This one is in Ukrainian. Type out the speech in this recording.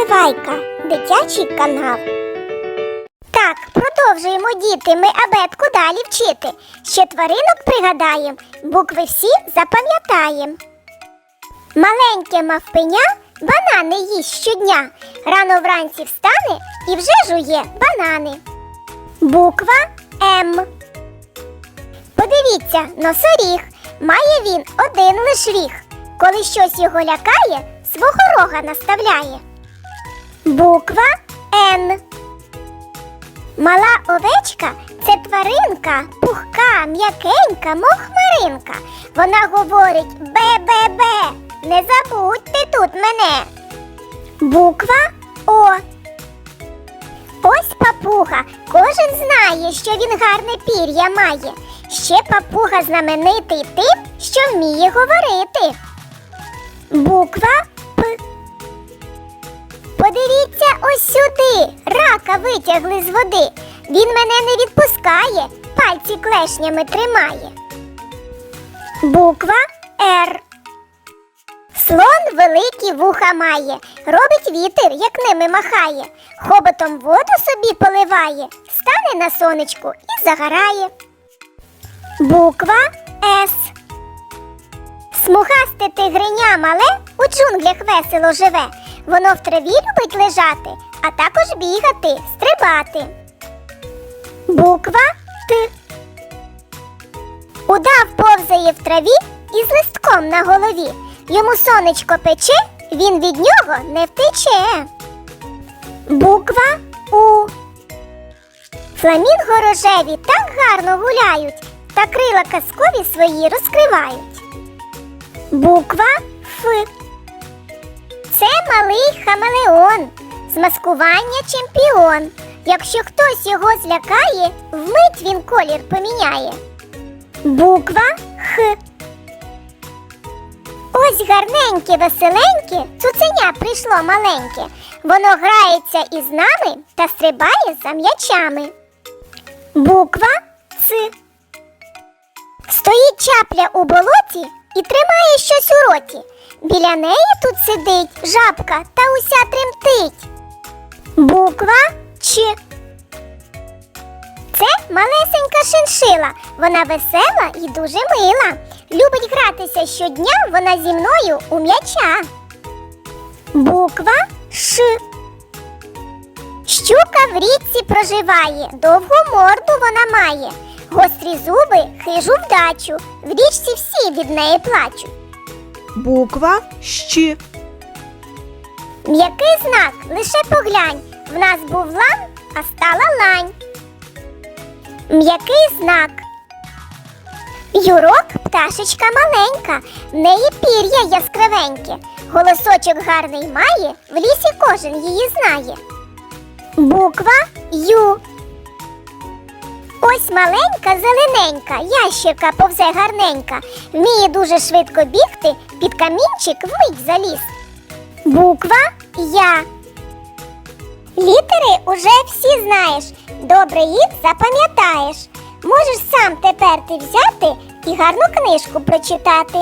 Наливайка, дитячий канал. Так, продовжуємо діти, ми абетку далі вчити. Ще тваринок пригадаємо, букви всі запам'ятаємо. Маленьке мавпеня банани їсть щодня. Рано вранці встане і вже жує банани. Буква М. Подивіться, носоріг. Має він один лиш ріг. Коли щось його лякає, свого рога наставляє. Буква Н. Мала овечка це тваринка, пухка, м'якенька, мохмаринка. Вона говорить бе-бе-бе. Не забудьте тут мене. Буква О. Ось папуга. Кожен знає, що він гарне пір'я має. Ще папуга знаменитий тим, що вміє говорити. Буква. Подивіться ось сюди. Рака витягли з води. Він мене не відпускає, пальці клешнями тримає. Буква Р. Слон великі вуха має, робить вітер, як ними махає, хоботом воду собі поливає, стане на сонечку і загорає. Буква С. Смугасте тигриня мале у джунглях весело живе. Воно в траві любить лежати, а також бігати, стрибати. Буква Т. Удав повзає в траві із листком на голові. Йому сонечко пече, він від нього не втече. Буква У. Фламінго рожеві так гарно гуляють, та крила казкові свої розкривають. Буква Ф. Малий хамелеон, з маскування чемпіон. Якщо хтось його злякає, вмить він колір поміняє. Буква Х. Ось гарненьке, веселеньке, цуценя прийшло маленьке. Воно грається із нами та стрибає за м'ячами. Буква Ц. Стоїть чапля у болоті і тримає щось у роті. Біля неї тут сидить жабка та уся тремтить. Буква Ч. Це малесенька шиншила. Вона весела і дуже мила. Любить гратися щодня вона зі мною у м'яча. Буква Ш. Щука в річці проживає, довгу морду вона має. Гострі зуби, хижу вдачу. В річці всі від неї плачуть. Буква Щ. М'який знак, лише поглянь. В нас був лан, а стала лань. М'який знак. Юрок пташечка маленька, в неї пір'я яскравеньке. Голосочок гарний має, в лісі кожен її знає. Буква Ю. Ось маленька зелененька, ящерка повзе гарненька, вміє дуже швидко бігти, під камінчик вмить заліз. Буква Я. Літери уже всі знаєш. Добре їх запам'ятаєш. Можеш сам тепер ти взяти і гарну книжку прочитати.